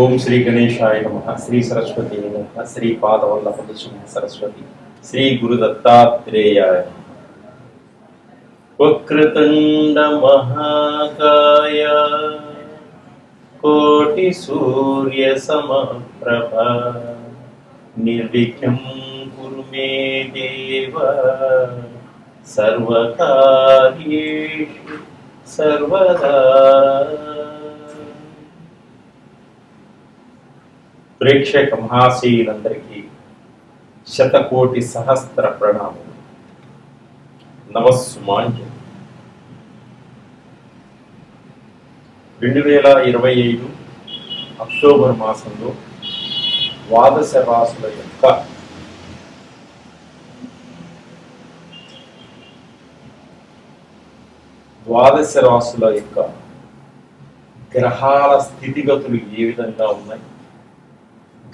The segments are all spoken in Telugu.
ఓం శ్రీ గణేశాయ నమ. శ్రీ సరస్వతి నమ. శ్రీ పాదవల్లభ సరస్వతి. శ్రీ గురు దత్తాత్రేయాయ నమః. వక్రతుండ మహాకాయ కోటి సూర్య సమప్రభ. నిర్విఘ్నం కురు మే దేవ. సర్వకార్యేషు సర్వదా ప్రేక్షక మహాశీలందరికీ శతకోటి సహస్ర ప్రణామం నమస్సుమాంజలి రెండు వేల ఇరవై ఐదు అక్టోబర్ మాసంలో ద్వాదశ రాసుల యొక్క ద్వాదశ రాసుల యొక్క గ్రహాల స్థితిగతులు ఏ విధంగా ఉన్నాయి?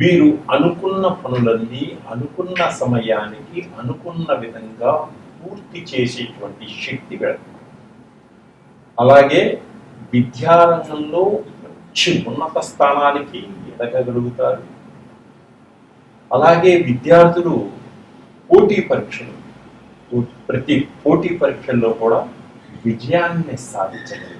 వీరు అనుకున్న పనులన్నీ అనుకున్న సమయానికి అనుకున్న విధంగా పూర్తి చేసేటువంటి శక్తి పెడతారు అలాగే విద్యారంగంలో మంచి ఉన్నత స్థానానికి ఎదగగలుగుతారు. అలాగే విద్యార్థులు పోటీ పరీక్షలు ప్రతి పోటీ పరీక్షల్లో కూడా విజయాన్ని సాధించగలుగుతారు.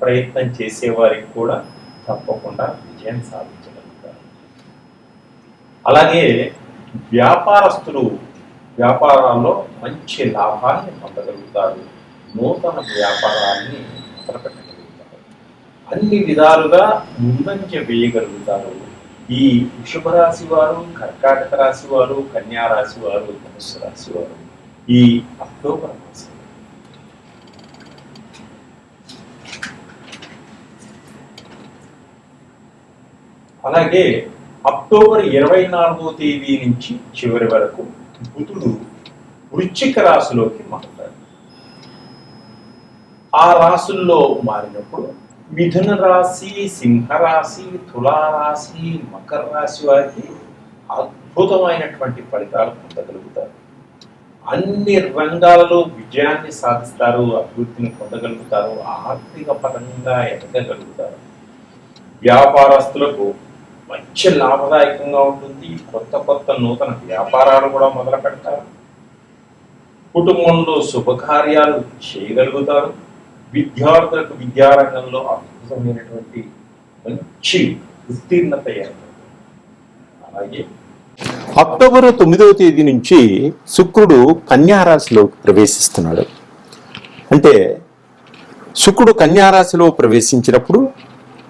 ప్రయత్నం చేసేవారికి కూడా తప్పకుండా విజయం సాధించగలుగుతారు. అలాగే వ్యాపారస్తులు వ్యాపారాల్లో మంచి లాభాన్ని పొందగలుగుతారు. నూతన వ్యాపారాన్ని మొదలుపెట్టగలుగుతారు. అన్ని విధాలుగా ముందంజ వేయగలుగుతారు. ఈ వృషభరాశి వారు కర్కాటక రాశి వారు కన్యా రాశి వారు ధనుసు రాశి వారు. ఈ అక్టోబర్ మాసం అలాగే అక్టోబర్ ఇరవై నాలుగో తేదీ నుంచి చివరి వరకు బుధుడు వృశ్చిక రాశిలోకి మారుతాడు. ఆ రాశుల్లో మారినప్పుడు మిథున రాశి సింహరాశి తులారాశి మకర రాశి వారికి అద్భుతమైనటువంటి ఫలితాలు పొందగలుగుతారు. అన్ని రంగాలలో విజయాన్ని సాధిస్తారు అభివృద్ధిని పొందగలుగుతారు ఆర్థిక పరంగా ఎదగలుగుతారు వ్యాపారస్తులకు మంచి లాభదాయకంగా ఉంటుంది. కొత్త కొత్త నూతన వ్యాపారాలు కూడా మొదలు పెడతారు. కుటుంబంలో శుభకార్యాలు చేయగలుగుతారు. విద్యార్థులకు విద్యారంగంలో అద్భుతమైనటువంటి మంచి ఉత్తీర్ణత ఏర్పడుతుంది. అలాగే అక్టోబర్ తొమ్మిదవ తేదీ నుంచి శుక్రుడు కన్యారాశిలోకి ప్రవేశిస్తున్నాడు. అంటే శుక్రుడు కన్యారాశిలో ప్రవేశించినప్పుడు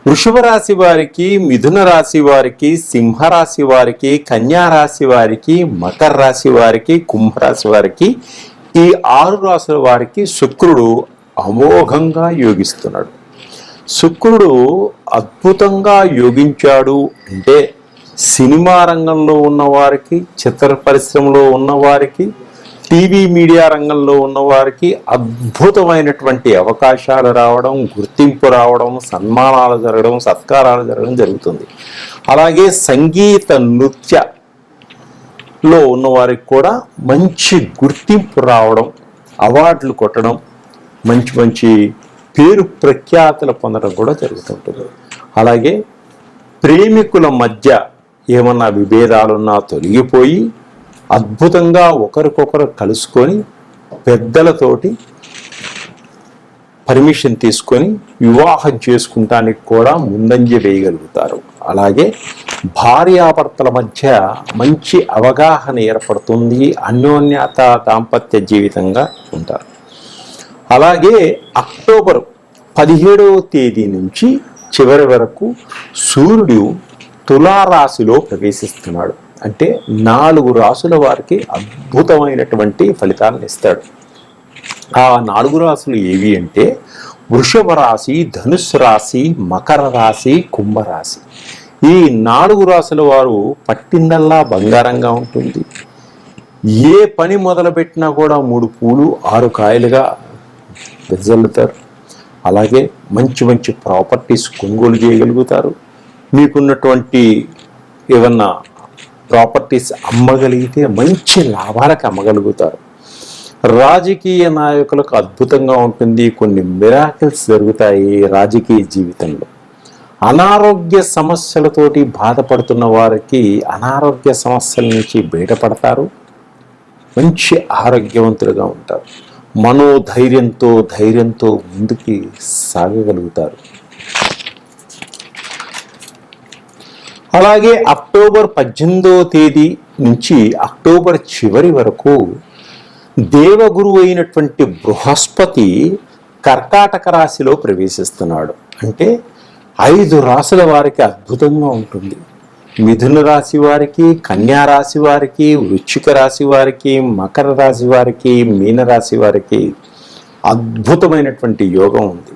వృషభ రాశి వారికి మిథున రాశి వారికి సింహరాశి వారికి కన్యా రాశి వారికి మకర రాశి వారికి కుంభరాశి వారికి ఈ ఆరు రాశుల వారికి శుక్రుడు అమోఘంగా యోగిస్తున్నాడు. శుక్రుడు అద్భుతంగా యోగించాడు అంటే సినిమా రంగంలో ఉన్నవారికి చిత్ర పరిశ్రమలో ఉన్నవారికి టీవీ మీడియా రంగంలో ఉన్నవారికి అద్భుతమైనటువంటి అవకాశాలు రావడం గుర్తింపు రావడం సన్మానాలు జరగడం సత్కారాలు జరగడం జరుగుతుంది. అలాగే సంగీత నృత్య లో ఉన్నవారికి కూడా మంచి గుర్తింపు రావడం అవార్డులు కొట్టడం మంచి మంచి పేరు ప్రఖ్యాతులు పొందడం కూడా జరుగుతుంటుంది. అలాగే ప్రేమికుల మధ్య ఏమన్నా విభేదాలున్నా తొలగిపోయి అద్భుతంగా ఒకరికొకరు కలుసుకొని పెద్దలతోటి పర్మిషన్ తీసుకొని వివాహం చేసుకుంటానికి కూడా ముందంజ వేయగలుగుతారు. అలాగే భార్యాభర్తల మధ్య మంచి అవగాహన ఏర్పడుతుంది అన్యోన్యత దాంపత్య జీవితంగా ఉంటారు. అలాగే అక్టోబర్ పదిహేడవ తేదీ నుంచి చివరి వరకు సూర్యుడు తులారాశిలో ప్రవేశిస్తున్నాడు. అంటే నాలుగు రాసుల వారికి అద్భుతమైనటువంటి ఫలితాలను ఇస్తాడు. ఆ నాలుగు రాశులు ఏవి అంటే వృషభ రాశి ధనుస్సు రాశి మకర రాశి కుంభరాశి ఈ నాలుగు రాశుల వారు పట్టిందల్లా బంగారంగా ఉంటుంది. ఏ పని మొదలుపెట్టినా కూడా మూడు పూలు ఆరు కాయలుగా వెదజల్లుతారు. అలాగే మంచి మంచి ప్రాపర్టీస్ కొనుగోలు చేయగలుగుతారు. మీకున్నటువంటి ఏమన్నా ప్రాపర్టీస్ అమ్మగలిగితే మంచి లాభాలకు అమ్మగలుగుతారు. రాజకీయ నాయకులకు అద్భుతంగా ఉంటుంది. కొన్ని మిరాకిల్స్ జరుగుతాయి రాజకీయ జీవితంలో. అనారోగ్య సమస్యలతోటి బాధపడుతున్న వారికి అనారోగ్య సమస్యల నుంచి బయటపడతారు. మంచి ఆరోగ్యవంతులుగా ఉంటారు. మనోధైర్యంతో ధైర్యంతో ముందుకి సాగగలుగుతారు. అలాగే అక్టోబర్ పద్దెనిమిదవ తేదీ నుంచి అక్టోబర్ చివరి వరకు దేవగురువు అయినటువంటి బృహస్పతి కర్కాటక రాశిలో ప్రవేశిస్తున్నాడు. అంటే ఐదు రాశుల వారికి అద్భుతంగా ఉంటుంది. మిథున రాశి వారికి కన్యా రాశి వారికి వృశ్చిక రాశి వారికి మకర రాశి వారికి మీన రాశి వారికి అద్భుతమైనటువంటి యోగం ఉంది.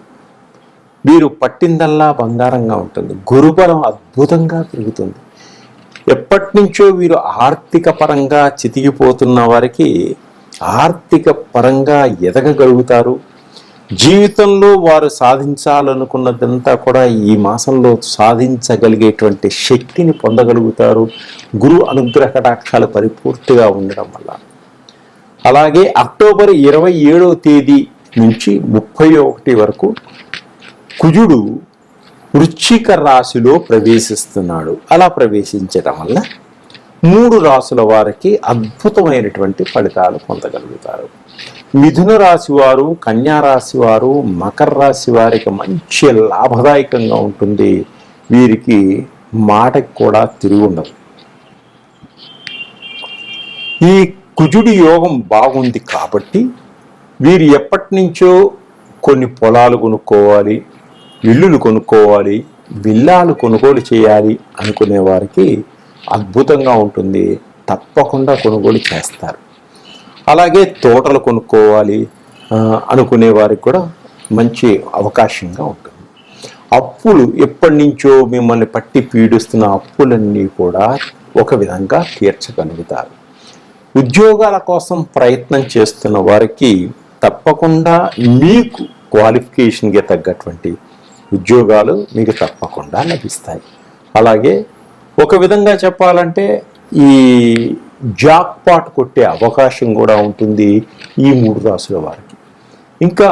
వీరు పట్టిందల్లా బంగారంగా ఉంటుంది. గురుబలం అద్భుతంగా పెరుగుతుంది. ఎప్పటి నుంచో వీరు ఆర్థిక పరంగా చితికిపోతున్న వారికి ఆర్థిక పరంగా ఎదగగలుగుతారు. జీవితంలో వారు సాధించాలనుకున్నదంతా కూడా ఈ మాసంలో సాధించగలిగేటువంటి శక్తిని పొందగలుగుతారు. గురు అనుగ్రహ కటాక్షాలు పరిపూర్తిగా ఉండడం వల్ల. అలాగే అక్టోబర్ ఇరవై ఏడవ తేదీ నుంచి ముప్పై ఒకటి వరకు కుజుడు వృశ్చిక రాశిలో ప్రవేశిస్తున్నాడు. అలా ప్రవేశించడం వల్ల మూడు రాసుల వారికి అద్భుతమైనటువంటి ఫలితాలు పొందగలుగుతారు. మిథున రాశి వారు కన్యా రాశి వారు మకర రాశి వారికి మంచి లాభదాయకంగా ఉంటుంది. వీరికి మాటకి కూడా తిరిగి ఉండదు. ఈ కుజుడి యోగం బాగుంది కాబట్టి వీరు ఎప్పటి నుంచో కొన్ని పొలాలు కొనుక్కోవాలి ఇల్లులు కొనుక్కోవాలి విల్లాలు కొనుగోలు చేయాలి అనుకునే వారికి అద్భుతంగా ఉంటుంది. తప్పకుండా కొనుగోలు చేస్తారు. అలాగే తోటలు కొనుక్కోవాలి అనుకునే వారికి కూడా మంచి అవకాశంగా ఉంటుంది. అప్పులు ఎప్పటి నుంచో మిమ్మల్ని పట్టి పీడిస్తున్న అప్పులన్నీ కూడా ఒక విధంగా తీర్చగలుగుతారు. ఉద్యోగాల కోసం ప్రయత్నం చేస్తున్న వారికి తప్పకుండా మీకు క్వాలిఫికేషన్కి తగ్గటువంటి ఉద్యోగాలు మీకు తప్పకుండా లభిస్తాయి. అలాగే ఒక విధంగా చెప్పాలంటే ఈ జాక్ పాట్ కొట్టే అవకాశం కూడా ఉంటుంది ఈ మూడు రాసుల వారికి. ఇంకా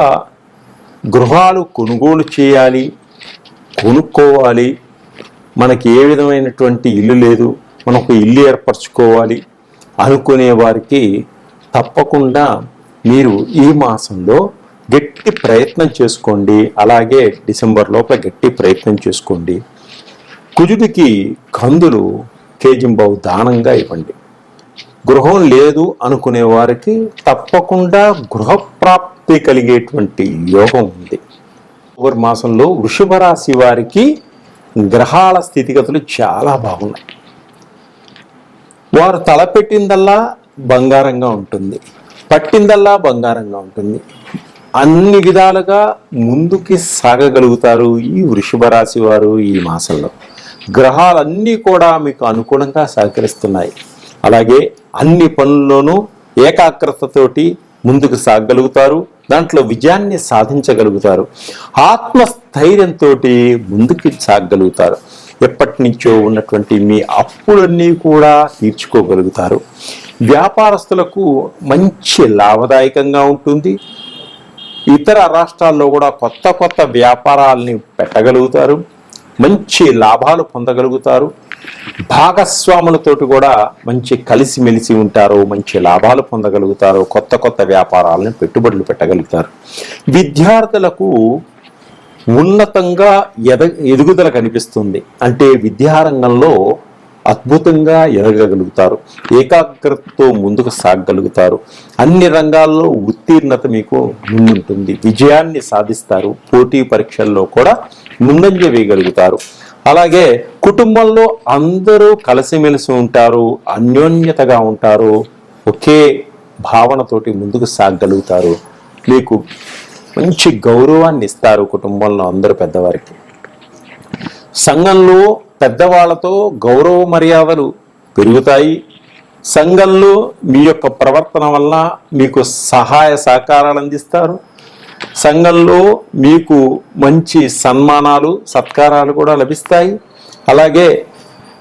గృహాలు కొనుగోలు చేయాలి కొనుక్కోవాలి మనకి ఏ విధమైనటువంటి ఇల్లు లేదు మనకు ఇల్లు ఏర్పరచుకోవాలి అనుకునే వారికి తప్పకుండా మీరు ఈ మాసంలో గట్టి ప్రయత్నం చేసుకోండి. అలాగే డిసెంబర్ లోపల గట్టి ప్రయత్నం చేసుకోండి. కుజుడికి కందులు కేజింబావు దానంగా ఇవ్వండి. గృహం లేదు అనుకునే వారికి తప్పకుండా గృహప్రాప్తి కలిగేటువంటి యోగం ఉంది. అక్టోబర్ మాసంలో వృషభ రాశి వారికి గ్రహాల స్థితిగతులు చాలా బాగున్నాయి. వారు తలపెట్టిందల్లా బంగారంగా ఉంటుంది. పట్టిందల్లా బంగారంగా ఉంటుంది. అన్ని విధాలుగా ముందుకి సాగగలుగుతారు ఈ వృషభ రాశి వారు ఈ మాసంలో. గ్రహాలన్నీ కూడా మీకు అనుకూలంగా సహకరిస్తున్నాయి. అలాగే అన్ని పనుల్లోనూ ఏకాగ్రతతోటి ముందుకు సాగగలుగుతారు దాంట్లో విజయాన్ని సాధించగలుగుతారు ఆత్మస్థైర్యంతో ముందుకు సాగగలుగుతారు. ఎప్పటి నుంచో ఉన్నటువంటి మీ అప్పులన్నీ కూడా తీర్చుకోగలుగుతారు. వ్యాపారస్తులకు మంచి లాభదాయకంగా ఉంటుంది. ఇతర రాష్ట్రాల్లో కూడా కొత్త కొత్త వ్యాపారాలని పెట్టగలుగుతారు మంచి లాభాలు పొందగలుగుతారు. భాగస్వాములతోటి కూడా మంచి కలిసిమెలిసి ఉంటారు మంచి లాభాలు పొందగలుగుతారు కొత్త కొత్త వ్యాపారాలను పెట్టుబడులు పెట్టగలుగుతారు. విద్యార్థులకు ఉన్నతంగా ఎద ఎదుగుదల కనిపిస్తుంది. అంటే విద్యారంగంలో అద్భుతంగా ఎదగగలుగుతారు ఏకాగ్రతతో ముందుకు సాగగలుగుతారు. అన్ని రంగాల్లో ఉత్తీర్ణత మీకు ముందుంటుంది. విజయాన్ని సాధిస్తారు. పోటీ పరీక్షల్లో కూడా ముందంజ వేయగలుగుతారు. అలాగే కుటుంబంలో అందరూ కలిసిమెలిసి ఉంటారు అన్యోన్యతగా ఉంటారు ఒకే భావనతోటి ముందుకు సాగగలుగుతారు. మీకు మంచి గౌరవాన్ని ఇస్తారు కుటుంబంలో అందరూ పెద్దవారికి. సంఘంలో పెద్దవాళ్ళతో గౌరవ మర్యాదలు పెరుగుతాయి. సంఘంలో మీ యొక్క ప్రవర్తన వల్ల మీకు సహాయ సహకారాలు అందిస్తారు. సంఘంలో మీకు మంచి సన్మానాలు సత్కారాలు కూడా లభిస్తాయి. అలాగే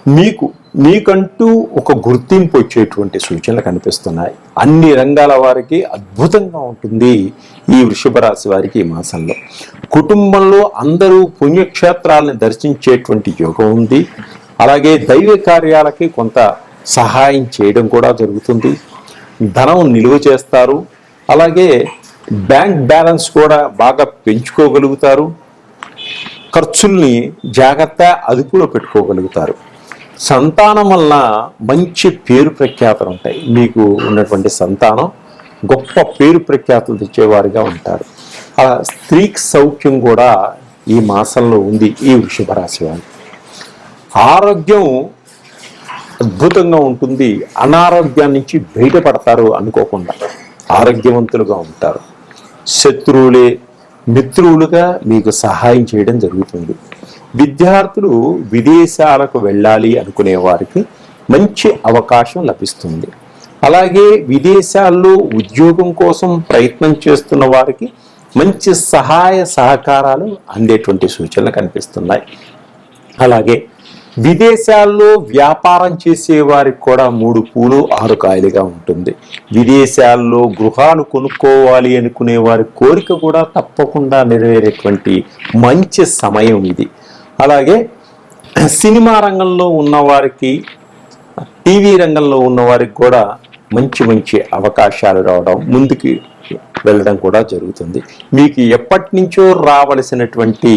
మీకు మీకంటూ ఒక గుర్తింపు వచ్చేటువంటి సూచనలు కనిపిస్తున్నాయి. అన్ని రంగాల వారికి అద్భుతంగా ఉంటుంది ఈ వృషభ రాశి వారికి ఈ మాసంలో. కుటుంబంలో అందరూ పుణ్యక్షేత్రాలను దర్శించేటువంటి యోగం ఉంది. అలాగే దైవ కార్యాలకి కొంత సహాయం చేయడం కూడా జరుగుతుంది. ధనం నిలువ చేస్తారు. అలాగే బ్యాంక్ బ్యాలెన్స్ కూడా బాగా పెంచుకోగలుగుతారు. ఖర్చుల్ని జాగ్రత్త అదుపులో పెట్టుకోగలుగుతారు. సంతానం వల్ల మంచి పేరు ప్రఖ్యాతలు ఉంటాయి. మీకు ఉన్నటువంటి సంతానం గొప్ప పేరు ప్రఖ్యాతులు తెచ్చేవారిగా ఉంటారు. అలా స్త్రీకి సౌఖ్యం కూడా ఈ మాసంలో ఉంది ఈ వృషభ రాశి ఆరోగ్యం అద్భుతంగా ఉంటుంది. అనారోగ్యం నుంచి బయటపడతారు అనుకోకుండా ఆరోగ్యవంతులుగా ఉంటారు. శత్రువులే మిత్రువులుగా మీకు సహాయం చేయడం జరుగుతుంది. విద్యార్థులు విదేశాలకు వెళ్ళాలి అనుకునే వారికి మంచి అవకాశం లభిస్తుంది. అలాగే విదేశాల్లో ఉద్యోగం కోసం ప్రయత్నం చేస్తున్న వారికి మంచి సహాయ సహకారాలు అందేటువంటి సూచనలు కనిపిస్తున్నాయి. అలాగే విదేశాల్లో వ్యాపారం చేసే వారికి కూడా మూడు పూలు ఆరు కాయలుగా ఉంటుంది. విదేశాల్లో గృహాలు కొనుక్కోవాలి అనుకునే వారి కోరిక కూడా తప్పకుండా నెరవేరేటువంటి మంచి సమయం ఇది. అలాగే సినిమా రంగంలో ఉన్నవారికి టీవీ రంగంలో ఉన్నవారికి కూడా మంచి మంచి అవకాశాలు రావడం ముందుకి వెళ్ళడం కూడా జరుగుతుంది. మీకు ఎప్పటి నుంచో రావలసినటువంటి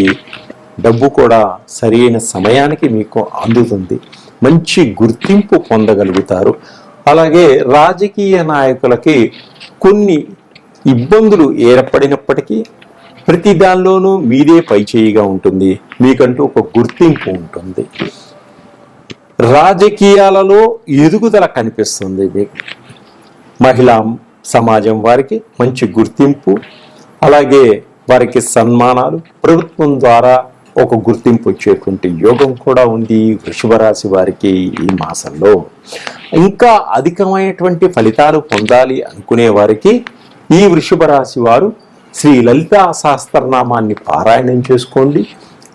డబ్బు కూడా సరైన సమయానికి మీకు అందుతుంది. మంచి గుర్తింపు పొందగలుగుతారు. అలాగే రాజకీయ నాయకులకి కొన్ని ఇబ్బందులు ఏర్పడినప్పటికీ ప్రతి దానిలోనూ మీదే పైచేయిగా ఉంటుంది. మీకంటూ ఒక గుర్తింపు ఉంటుంది. రాజకీయాలలో ఎదుగుదల కనిపిస్తుంది మీకు మహిళా సమాజం వారికి మంచి గుర్తింపు అలాగే వారికి సన్మానాలు ప్రభుత్వం ద్వారా ఒక గుర్తింపు వచ్చేటువంటి యోగం కూడా ఉంది వృషభ రాశి వారికి ఈ మాసంలో. ఇంకా అధికమైనటువంటి ఫలితాలు పొందాలి అనుకునే వారికి ఈ వృషభ రాశి వారు శ్రీ లలితా సహస్రనామాన్ని పారాయణం చేసుకోండి.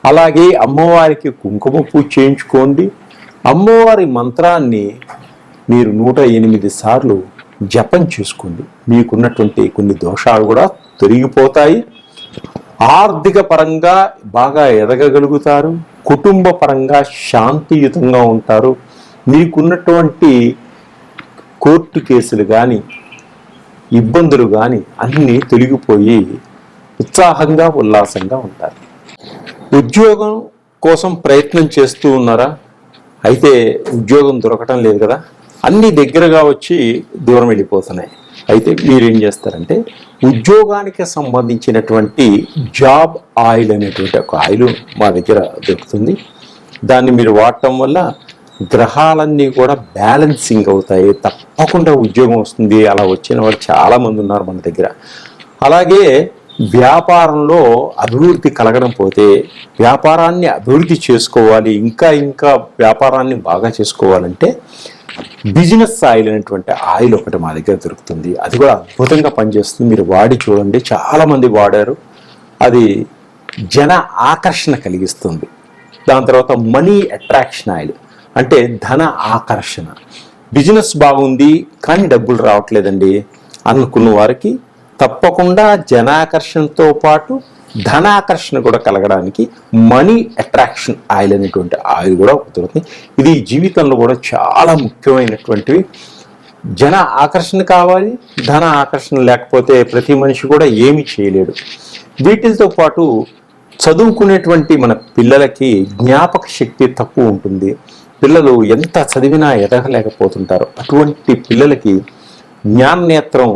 అలాగే అమ్మవారికి కుంకుమ పూజ చేయించుకోండి. అమ్మవారి మంత్రాన్ని మీరు నూట ఎనిమిది సార్లు జపం చేసుకోండి. మీకున్నటువంటి కొన్ని దోషాలు కూడా తొలగిపోతాయి. ఆర్థిక పరంగా బాగా ఎదగగలుగుతారు. కుటుంబ పరంగా శాంతియుతంగా ఉంటారు. మీకున్నటువంటి కోర్టు కేసులు కానీ ఇబ్బందులు కానీ అన్నీ తొలగిపోయి ఉత్సాహంగా ఉల్లాసంగా ఉంటారు. ఉద్యోగం కోసం ప్రయత్నం చేస్తూ ఉన్నారా? అయితే ఉద్యోగం దొరకటం లేదు కదా. అన్ని దగ్గరగా వచ్చి దూరం వెళ్ళిపోతున్నాయి. అయితే మీరేం చేస్తారంటే ఉద్యోగానికి సంబంధించినటువంటి జాబ్ ఆయిల్ అనేటువంటి ఒక ఆయిల్ మా దగ్గర దొరుకుతుంది. దాన్ని మీరు వాడటం వల్ల గ్రహాలన్నీ కూడా బ్యాలెన్సింగ్ అవుతాయి. తప్పకుండా ఉద్యోగం వస్తుంది. అలా వచ్చిన వాళ్ళు చాలామంది ఉన్నారు మన దగ్గర. అలాగే వ్యాపారంలో అభివృద్ధి కలగడం పోతే వ్యాపారాన్ని అభివృద్ధి చేసుకోవాలి ఇంకా ఇంకా వ్యాపారాన్ని బాగా చేసుకోవాలంటే బిజినెస్ ఆయిల్ అనేటువంటి ఆయిల్ ఒకటి మా దగ్గర దొరుకుతుంది. అది కూడా అద్భుతంగా పనిచేస్తుంది. మీరు వాడి చూడండి. చాలామంది వాడారు. అది జన ఆకర్షణ కలిగిస్తుంది. దాని తర్వాత మనీ అట్రాక్షన్ ఆయిల్. అంటే ధన ఆకర్షణ. బిజినెస్ బాగుంది కానీ డబ్బులు రావట్లేదండి. అనుకున్న వారికి తప్పకుండా జనాకర్షణతో పాటు ధనాకర్షణ కూడా కలగడానికి మనీ అట్రాక్షన్ ఆయిల్ అనేటువంటి ఆయిల్ కూడా కుదురుతుంది ఇది జీవితంలో కూడా చాలా ముఖ్యమైనటువంటివి. జన ఆకర్షణ కావాలి ధన ఆకర్షణ లేకపోతే ప్రతి మనిషి కూడా ఏమి చేయలేడు. వీటితో పాటు చదువుకునేటువంటి మన పిల్లలకి జ్ఞాపక శక్తి తక్కువ ఉంటుంది. పిల్లలు ఎంత చదివినా ఎదగలేకపోతుంటారు. అటువంటి పిల్లలకి జ్ఞాన నేత్రం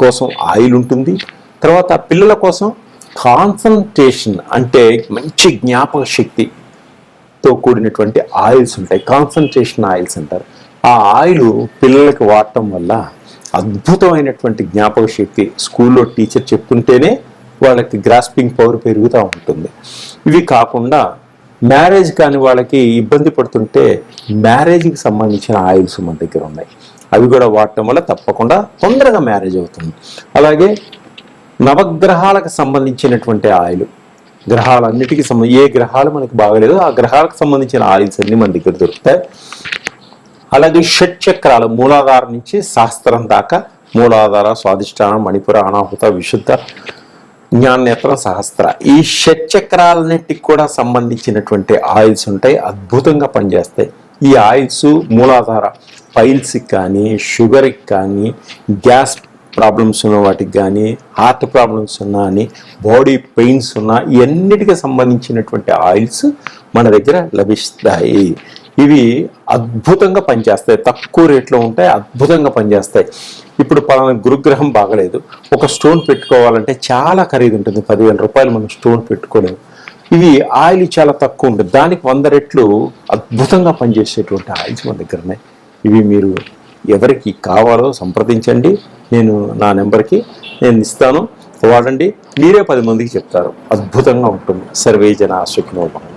కోసం ఆయిల్ ఉంటుంది తర్వాత పిల్లల కోసం కాన్సన్ట్రేషన్ అంటే మంచి జ్ఞాపక శక్తితో కూడినటువంటి ఆయిల్స్ ఉంటాయి. కాన్సన్ట్రేషన్ ఆయిల్స్ అంటారు. ఆ ఆయిల్ పిల్లలకి వాడటం వల్ల అద్భుతమైనటువంటి జ్ఞాపక శక్తి స్కూల్లో టీచర్ చెప్తుంటేనే వాళ్ళకి గ్రాస్పింగ్ పవర్ పెరుగుతూ ఉంటుంది. ఇవి కాకుండా మ్యారేజ్ కాని వాళ్ళకి ఇబ్బంది పడుతుంటే మ్యారేజ్కి సంబంధించిన ఆయిల్స్ మన దగ్గర ఉన్నాయి. అవి కూడా వాడటం వల్ల తప్పకుండా తొందరగా మ్యారేజ్ అవుతుంది. అలాగే నవగ్రహాలకు సంబంధించినటువంటి ఆయిల్ గ్రహాలన్నిటికీ సంబంధించి ఏ గ్రహాలు మనకి బాగలేదు ఆ గ్రహాలకు సంబంధించిన ఆయిల్స్ అన్ని మన దగ్గర దొరుకుతాయి. అలాగే షట్ చక్రాలు మూలాధారం నుంచి శాస్త్రం దాకా మూలాధార స్వాదిష్టానం మణిపుర అనాహుత విశుద్ధ జ్ఞానేత్రం సహస్ర. ఈ షట్ చక్రాలన్నిటికి కూడా సంబంధించినటువంటి ఆయిల్స్ ఉంటాయి అద్భుతంగా పనిచేస్తాయి. ఈ ఆయిల్స్ మూలాధార పైల్స్కి కానీ షుగర్కి కానీ గ్యాస్ ప్రాబ్లమ్స్ ఉన్న వాటికి కానీ హార్ట్ ప్రాబ్లమ్స్ ఉన్నా అని బాడీ పెయిన్స్ ఉన్నా ఇవన్నిటికి సంబంధించినటువంటి ఆయిల్స్ మన దగ్గర లభిస్తాయి. ఇవి అద్భుతంగా పనిచేస్తాయి. తక్కువ రేట్లో ఉంటాయి అద్భుతంగా పనిచేస్తాయి. ఇప్పుడు పలానా గురుగ్రహం బాగలేదు. ఒక స్టోన్ పెట్టుకోవాలంటే చాలా ఖరీదు ఉంటుంది. పదివేల రూపాయలు మనం స్టోన్ పెట్టుకోలేము ఇవి ఆయిల్ చాలా తక్కువ ఉంటుంది. దానికి వంద రెట్లు అద్భుతంగా పనిచేసేటువంటి ఆయిల్స్ మన దగ్గర ఉన్నాయి ఇవి మీరు ఎవరికి కావాలో సంప్రదించండి. నేను నా నెంబర్కి నేను ఇస్తాను. వాడండి. మీరే పది మందికి చెప్తారు. అద్భుతంగా ఉంటుంది. సర్వే జన సుఖినోభం